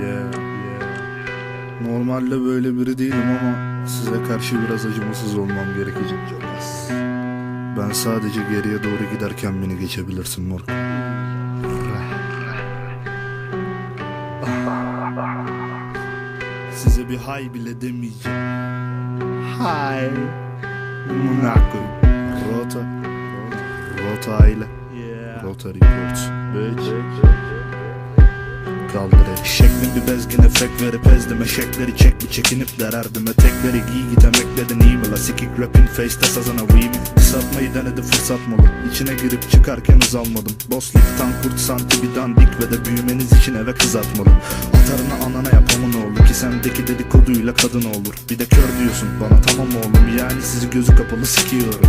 Yeah, yeah. Normalde böyle biri değilim ama size karşı biraz acımasız olmam gerekecek az. Ben sadece geriye doğru giderken beni geçebilirsin moruk. Size bir hay bile demeyeceğim. Hay. Koyayım. Rota. Rota aile. Rota Reports. Bitch. Kaldır Şeklin bir bezgin efekt verip ezdime. Şekleri çek bir çekinip dererdim Etekleri giy git emekledin iyi mi? La Sikik rapin face'te sazana we mi Kısaltmayı denedi fırsat malı İçine girip çıkarken hız almadım Boss lig tankurt santi bir dandik Ve de büyümeniz için eve kız atmalı Atarını anana yapamın oğlu Ki sendeki dedikoduyla kadın olur. Bir de kör diyorsun bana tamam oğlum. Yani sizi gözü kapalı sikiyorum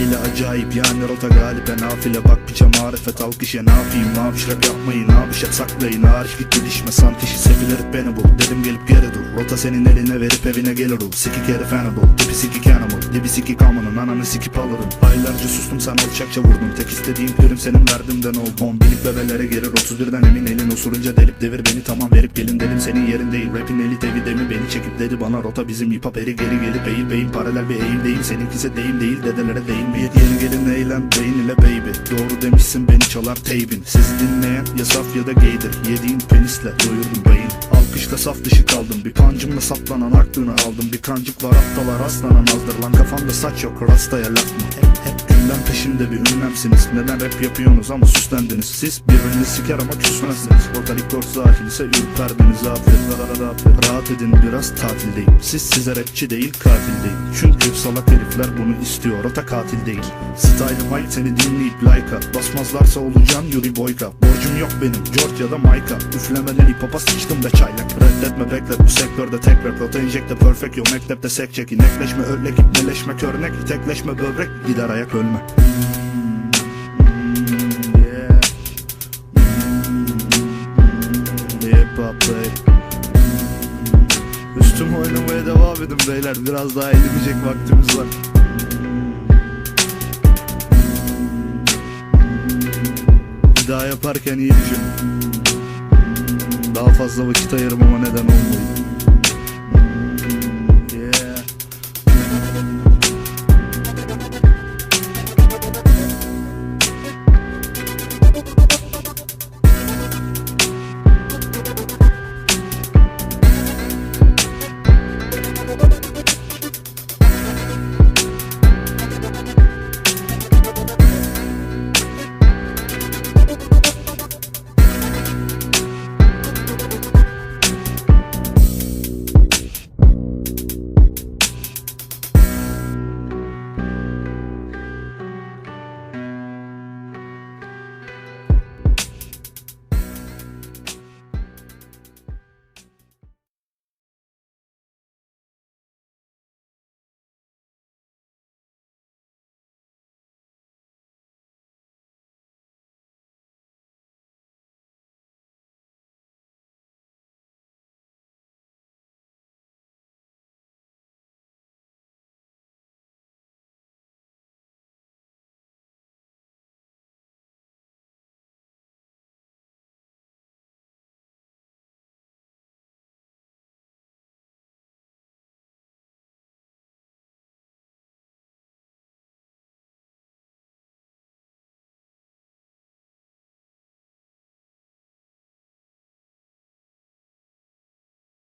Hayli acayip yani rota galip en nafile. Bak piçe marifet alkış ya ne yapayım? Maviş rap yapmayın abiş hep saklayın. Arif git gelişme santişi sefil herif beni bul Dedim gelip geri dur. Rota senin eline verip evine gelir ol Sikik herif animal Dibi sikik animal Dibi sikik amanın ananı sikip alırım. Aylarca sustum sen alçakça vurdun Tek istediğim prim senin verdimden ol Bombilik bebelere gelir. 31'den emin elin osurunca delip devir beni tamam verip gelin dedim. Senin yerin değil. Rapin eli devi demi beni çekip dedi. Bana rota bizim hip hop eri geri gelip eğil beyin paralel bir eğim değil. Seninkisi deyim değil dedelere değin bir yeni gelin eğlen beyin ile baby. Doğru demişsin beni çalar teybin. Sizi dinleyen ya saf ya da gaydir Yediğin penisle doyurdum beyin. Alkışla saf dışı kaldım. Bir pancımla saplanan aklını aldım. Bir kancık var aptalar aslanan azdır. Lan kafamda saç yok rastaya laf mı? Hep hep peşinde bir ünlemsiniz. Neden rap yapıyorsunuz ama süslendiniz? Siz birbirinizi siker ama küsmezsiniz. Ortalık dört sahil ise ürperdiniz afiyet Rahat edin biraz tatildeyim. Siz size rapçi değil katil değil Çünkü salak herifler bunu istiyor Ota katil değil. Style Mike seni dinleyip like'a Basmazlarsa olacaksın Yuri Boyka. Borcum yok benim Georgia'da Mayka Üflemeden hip hop'a sıçtım da çaylak Reddetme beklet bu sektörde tek rap Rota injekte perfect. Yo mektepte sek çek İnekleşme örnek ipneleşmek örnek Tekleşme böbrek gider ayak ölme. Üstüm oynamaya devam edin beyler Biraz daha eğlenecek vaktimiz var. Daha yaparken iyi düşün Daha fazla vakit ayırmama neden olmayın